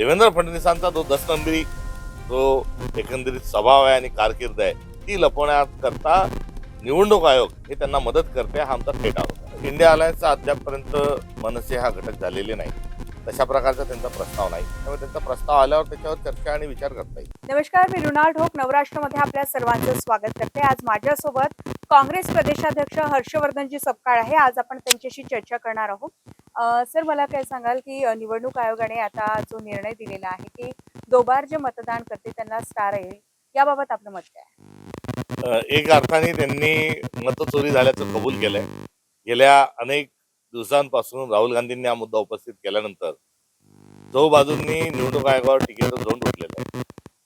देवेंद्र फडणवीसांचा जो दसनंबरी जो एकंदरीत स्वभाव आहे आणि कारकीर्द आहे ती लपवण्याकरता निवडणूक आयोग हे त्यांना मदत करते हा आमचा थेट आरोप इंडिया अलायन्सचा अद्यापपर्यंत मनसे हा घटक झालेले नाही. तशा प्रकारचा त्यांचा प्रस्ताव नाही. त्यामुळे त्यांचा प्रस्ताव आल्यावर त्याच्यावर चर्चा आणि विचार करता येईल. नमस्कार मी रुणाल ढोक नवराष्ट्रमध्ये आपल्या सर्वांचं स्वागत करते. आज माझ्यासोबत काँग्रेस प्रदेशाध्यक्ष हर्षवर्धनजी सपकाळ आहे. आज आपण त्यांच्याशी चर्चा करणार आहोत. सर मला काय सांगाल की निवडणूक आयोगाने आता जो निर्णय दिलेला आहे की दोबार जे मतदान करते त्यांना स्टार येईल याबाबत आपलं मत काय आहे? एक अर्थाने त्यांनी मतचोरी झाल्याचं कबूल केलंय गेल्या अनेक दिवसांपासून राहुल गांधींनी हा मुद्दा उपस्थित केल्यानंतर जो बाजूंनी निवडणूक आयोगावर टीकेचं झोंड उठलेलं आहे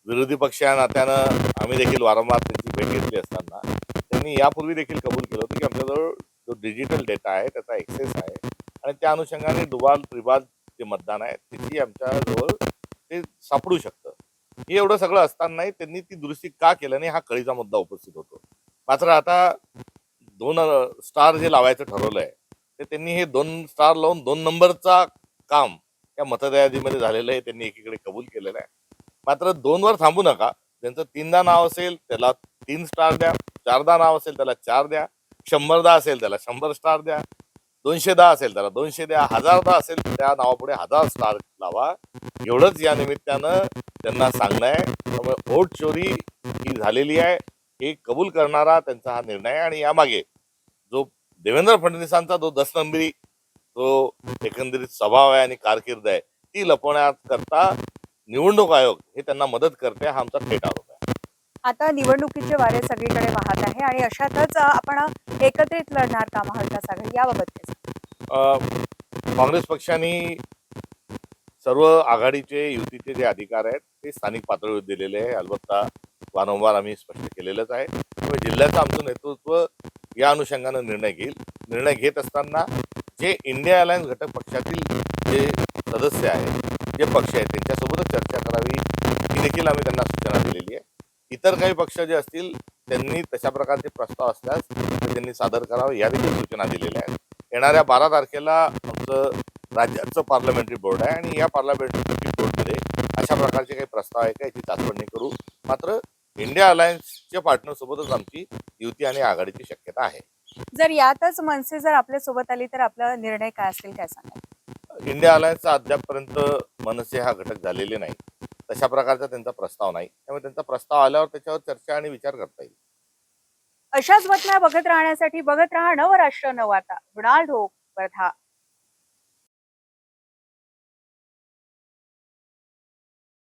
विरोधी पक्ष या नात्यानं आम्ही देखील वारंवार त्यांची भेट घेतली असताना त्यांनी यापूर्वी देखील कबूल केलं होतं की आमच्याजवळ जो डिजिटल डेटा आहे त्याचा एक्सेस आहे आणि त्या अनुषंगाने दुबाल त्रिबाल जे मतदान आहे त्याची आमच्याजवळ ते सापडू शकतं. हे एवढं सगळं असतानाही त्यांनी ती दुरुस्ती का केलं नाही हा कळीचा मुद्दा उपस्थित होतो? मात्र आता दोन स्टार जे लावायचं ठरवलं आहे ते त्यांनी हे दोन स्टार लावून दोन नंबरचा काम या मतदायादीमध्ये झालेलं आहे त्यांनी एकीकडे कबूल केलेलं आहे. मात्र दोनवर थांबू नका. ज्यांचं तीनदा नाव असेल त्याला तीन स्टार द्या. चारदा नाव असेल त्याला चार द्या. शंभरदा असेल त्याला शंभर स्टार द्या. दोनशे दहा असेल त्याला. दोनशे द्या हजारदा असेल त्या नावापुढे हजार स्टार लावा. एवढंच या निमित्तानं त्यांना सांगणं आहे. त्यामुळे वोट चोरी ही झालेली आहे. हे कबूल करणारा त्यांचा हा निर्णय आहे. आणि यामागे जो देवेंद्र फडणवीसांचा जो दसनंबरी जो एकंदरीत स्वभाव आहे आणि कारकीर्द आहे ती लपवण्याकरता निवडणूक आयोग हे त्यांना मदत करते. हा आमचा थेट आरोप आहे. आता निवडणुकीचे वारे सगळीकडे वाहत आहे आणि अशातच आपण एकत्रित लढणार का महाविकास आघाडी? याबाबत काँग्रेस पक्षाने सर्व आघाडीचे युतीचे जे अधिकार आहेत ते स्थानिक पातळीवर दिलेले आहे. अलबत्ता वारंवार आम्ही स्पष्ट केलेलंच आहे. त्यामुळे जिल्ह्याचं आमचं नेतृत्व या अनुषंगानं निर्णय घेईल. निर्णय घेत असताना जे इंडिया अलायन्स घटक पक्षातील जे सदस्य आहेत जे पक्ष आहेत त्यांच्यासोबतच चर्चा करावी ही देखील आम्ही त्यांना सूचना दिलेली आहे. इतर काही पक्ष जे असतील त्यांनी तशा प्रकारचे प्रस्ताव असल्यास त्यांनी सादर करावे या देखील सूचना दिलेल्या आहेत. येणाऱ्या बारा तारखेला आमचं राज्याचं पार्लमेंटरी बोर्ड आहे आणि या पार्लमेंटरी बोर्डमध्ये अशा प्रकारचे काही प्रस्ताव आहे का याची चाचपणी करू. मात्र इंडिया अलायन्सच्या पार्टनर सोबतच आमची युती आणि आघाडीची शक्यता आहे. जर यातच मनसे जर आपल्यासोबत आली तर आपला निर्णय काय असेल काय सांगाल? इंडिया अलायन्सचा अद्यापपर्यंत मनसे हा घटक झालेले नाही तशा प्रकारचा त्यांचा प्रस्ताव नाही. त्यामुळे त्यांचा प्रस्ताव आल्यावर त्याच्यावर चर्चा आणि विचार करता येईल. अशाच बातम्या बघत राहण्यासाठी बघत राहा नवराष्ट्र नवाता. मृणाल ढोक वर्धा.